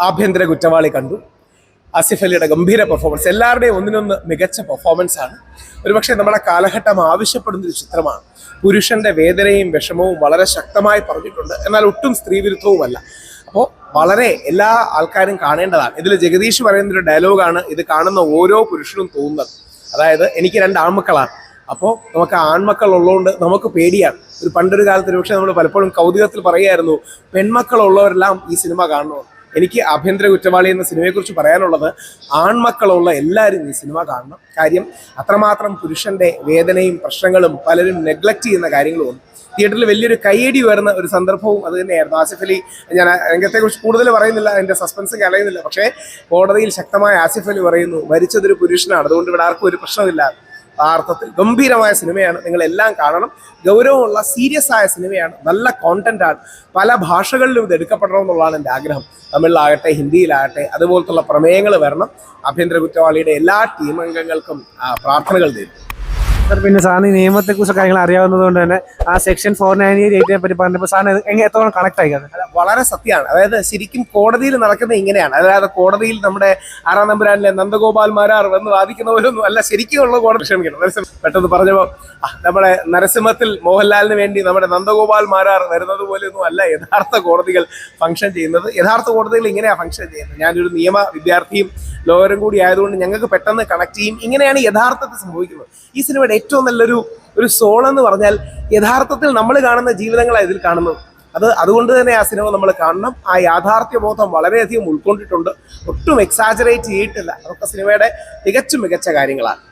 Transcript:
ആഭ്യന്തര കുറ്റവാളി കണ്ടു. ആസിഫ് അലിയുടെ ഗംഭീര പെർഫോമൻസ് എല്ലാവരുടെയും ഒന്നിനൊന്ന് മികച്ച പെർഫോമൻസ് ആണ്. ഒരുപക്ഷെ നമ്മുടെ കാലഘട്ടം ആവശ്യപ്പെടുന്ന ഒരു ചിത്രമാണ്. പുരുഷന്റെ വേദനയും വിഷമവും വളരെ ശക്തമായി പറഞ്ഞിട്ടുണ്ട്. എന്നാൽ ഒട്ടും സ്ത്രീവിരുദ്ധവുമല്ല. അപ്പോൾ വളരെ എല്ലാ ആൾക്കാരും കാണേണ്ടതാണ്. ഇതിൽ ജഗദീഷ് പറയുന്ന ഒരു ഡയലോഗാണ് ഇത് കാണുന്ന ഓരോ പുരുഷനും തോന്നുന്നത്. അതായത് എനിക്ക് രണ്ട് ആൺമക്കളാണ്. അപ്പോൾ നമുക്ക് ആൺമക്കൾ ഉള്ളതുകൊണ്ട് നമുക്ക് പേടിയാണ്. ഒരു പണ്ടൊരു കാലത്ത് പക്ഷേ നമ്മൾ പലപ്പോഴും കൗതുകത്തിൽ പറയായിരുന്നു പെൺമക്കളുള്ളവരെല്ലാം ഈ സിനിമ കാണണമെന്ന് എനിക്ക് ആഭ്യന്തര കുറ്റവാളി എന്ന സിനിമയെക്കുറിച്ച് പറയാനുള്ളത് ആൺമക്കളുള്ള എല്ലാവരും ഈ സിനിമ കാണണം. കാര്യം അത്രമാത്രം പുരുഷന്റെ വേദനയും പ്രശ്നങ്ങളും പലരും നെഗ്ലക്റ്റ് ചെയ്യുന്ന കാര്യങ്ങളുമുണ്ട് തിയേറ്ററിൽ വലിയൊരു കൈയടി വരുന്ന ഒരു സന്ദർഭവും അത് തന്നെയായിരുന്നു. ആസിഫ് അലി ഞാൻ രംഗത്തെക്കുറിച്ച് കൂടുതൽ പറയുന്നില്ല അതിന്റെ സസ്പെൻസ് കളയുന്നില്ല. പക്ഷേ കോടതിയിൽ ശക്തമായ ആസിഫ് അലി പറയുന്നു മരിച്ചതൊരു പുരുഷനാണ്. അതുകൊണ്ട് ഇവിടെ ആർക്കും ഒരു പ്രശ്നമില്ല ആ അർത്ഥത്തിൽ. ഗംഭീരമായ സിനിമയാണ് നിങ്ങൾ എല്ലാം കാണണം. ഗൗരവമുള്ള സീരിയസ് ആയ സിനിമയാണ്. നല്ല കോണ്ടന്റ് ആണ്. പല ഭാഷകളിലും ഇത് എടുക്കപ്പെടണം എന്നുള്ളതാണ് എന്റെ ആഗ്രഹം. തമിഴിലാകട്ടെ ഹിന്ദിയിലാകട്ടെ അതുപോലത്തുള്ള പ്രമേയങ്ങൾ വരണം. ആഭ്യന്തര കുറ്റവാളിയുടെ എല്ലാ ടീം അംഗങ്ങൾക്കും പ്രാർത്ഥനകൾ തരും സാർ പിന്നെ സാറിന് നിയമത്തെ കുറിച്ച് കാര്യങ്ങൾ അറിയാവുന്നത് കൊണ്ട് തന്നെ ആ സെക്ഷൻ ഫോർ നയന്റി എയ്റ്റിനെ പറ്റി പറഞ്ഞപ്പോൾ സാറിന് എങ്ങനെ എത്രത്തോളം കണക്ട് ആയി വളരെ സത്യമാണ്. അതായത് ശരിക്കും കോടതിയിൽ നടക്കുന്നത് ഇങ്ങനെയാണ്. അതായത് കോടതിയിൽ നമ്മുടെ ആറാം നമ്പുരാനിലെ നന്ദഗോപാൽ മാരാർ വന്ന് വാദിക്കുന്നവരൊന്നും അല്ല ശരിക്കുമുള്ള കോടതി ക്ഷമിക്കണം. പെട്ടെന്ന് പറഞ്ഞപ്പോൾ നമ്മുടെ നരസിംഹത്തിൽ മോഹൻലാലിന് വേണ്ടി നമ്മുടെ നന്ദഗോപാൽ മാരാർ വരുന്നത് പോലെയൊന്നും അല്ല യഥാർത്ഥ കോടതികൾ ഫംഗ്ഷൻ ചെയ്യുന്നത്. യഥാർത്ഥ കോടതികൾ ഇങ്ങനെയാണ് ഫംഗ്ഷൻ ചെയ്യുന്നത്. ഞാനൊരു നിയമ വിദ്യാർത്ഥിയും ലോയറും കൂടി ആയതുകൊണ്ട് ഞങ്ങൾക്ക് പെട്ടെന്ന് കണക്ട് ചെയ്യും. ഇങ്ങനെയാണ് യഥാർത്ഥത്തിൽ സംഭവിക്കുന്നത്. ഈ സിനിമയുടെ ഏറ്റവും നല്ലൊരു ഒരു സോൾ എന്ന് പറഞ്ഞാൽ യഥാർത്ഥത്തിൽ നമ്മൾ കാണുന്ന ജീവിതങ്ങളാണ് ഇതിൽ കാണുന്നത്. അത് അതുകൊണ്ട് തന്നെ ആ സിനിമ നമ്മൾ കാണണം. ആ യാഥാർത്ഥ്യ ബോധം വളരെയധികം ഉൾക്കൊണ്ടിട്ടുണ്ട്. ഒട്ടും എക്സാജറേറ്റ് ചെയ്തിട്ടില്ല. അതൊക്കെ സിനിമയുടെ തികച്ചും മികച്ച കാര്യങ്ങളാണ്.